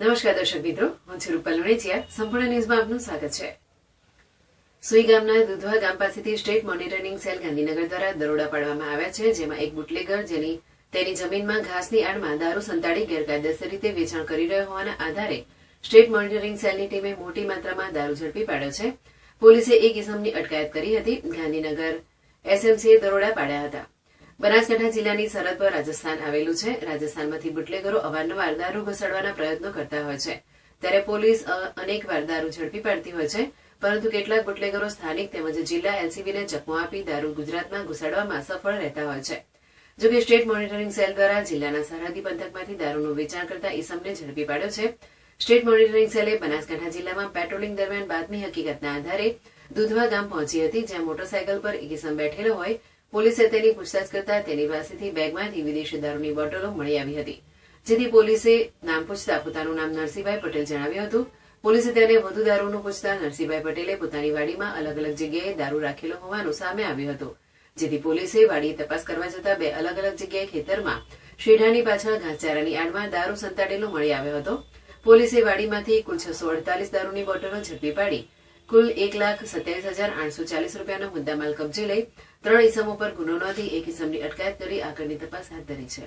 નમસ્કાર દર્શક મિત્રો, હું છું રૂપલ વણેચિયા સંપૂર્ણ ન્યૂઝમાં આપનું સ્વાગત છે. સુઈ ગામના દુધવા ગામ પાસેથી સ્ટેટ મોનિટરિંગ સેલ ગાંધીનગર દ્વારા દરોડા પાડવામાં આવ્યા છે, જેમાં એક બુટલેગર જેની તેની જમીનમાં ઘાસની આડમાં દારૂ સંતાડી ગેરકાયદેસર રીતે વેચાણ કરી રહ્યો હોવાના આધારે સ્ટેટ મોનિટરિંગ સેલની ટીમે મોટી માત્રામાં દારૂ ઝડપી પાડ્યો છે. પોલીસે એક ઇસમની અટકાયત કરી હતી. ગાંધીનગર એસએમસીએ દરોડા પાડ્યા હતા. બનાસકાંઠા જિલ્લાની સરહદ પર રાજસ્થાન આવેલું છે. રાજસ્થાનમાંથી બુટલેગરો અવારનવાર દારૂ ઘસાડવાના પ્રયત્નો કરતા હોય છે. ત્યારે પોલીસ અનેકવાર દારૂ ઝડપી પાડતી હોય છે. પરંતુ કેટલાક બુટલેગરો સ્થાનિક તેમજ જિલ્લા એલસીબીને ચકમો આપી દારૂ ગુજરાતમાં ઘુસાડવામાં સફળ રહેતા હોય છે. જોકે સ્ટેટ મોનિટરિંગ સેલ દ્વારા જિલ્લાના સરહદી પંથકમાંથી દારૂનું વેચાણ કરતા ઈસમને ઝડપી પાડ્યો છે. સ્ટેટ મોનિટરિંગ સેલે બનાસકાંઠા જિલ્લામાં પેટ્રોલિંગ દરમિયાન બાતમી હકીકતના આધારે દુધવા ગામ પહોંચી હતી, જ્યાં મોટરસાયકલ પર એક ઈસમ બેઠેલો હોય પોલીસે તેની પૂછતાછ કરતા તેની પાસેથી બેગમાંથી વિદેશી દારૂની બોટલો મળી આવી હતી. જેથી પોલીસે નામ પૂછતા પોતાનું નામ નરસિંહભાઈ પટેલ જણાવ્યું હતું. પોલીસે તેને વધુ દારૂનું પૂછતા નરસિંહભાઈ પટેલે પોતાની વાડીમાં અલગ અલગ જગ્યાએ દારૂ રાખેલો હોવાનું સામે આવ્યું હતું. જેથી પોલીસે વાડીએ તપાસ કરવા જતા બે અલગ અલગ જગ્યાએ ખેતરમાં શેઢાની પાછળ ઘાસચારાની આડમાં દારૂ સંતાડેલો મળી આવ્યો હતો. પોલીસે વાડીમાંથી કુલ છસો અડતાલીસ દારૂની બોટલો ઝડપી પાડી કુલ એક લાખ સત્યાવીસ હજાર આઠસો ચાલીસ રૂપિયાનો મુદ્દામાલ કબજે લઈ ત્રણ ઇસમો પર ગુનો નોંધી એક ઇસમની અટકાયત કરી આગળની તપાસ હાથ ધરી છે.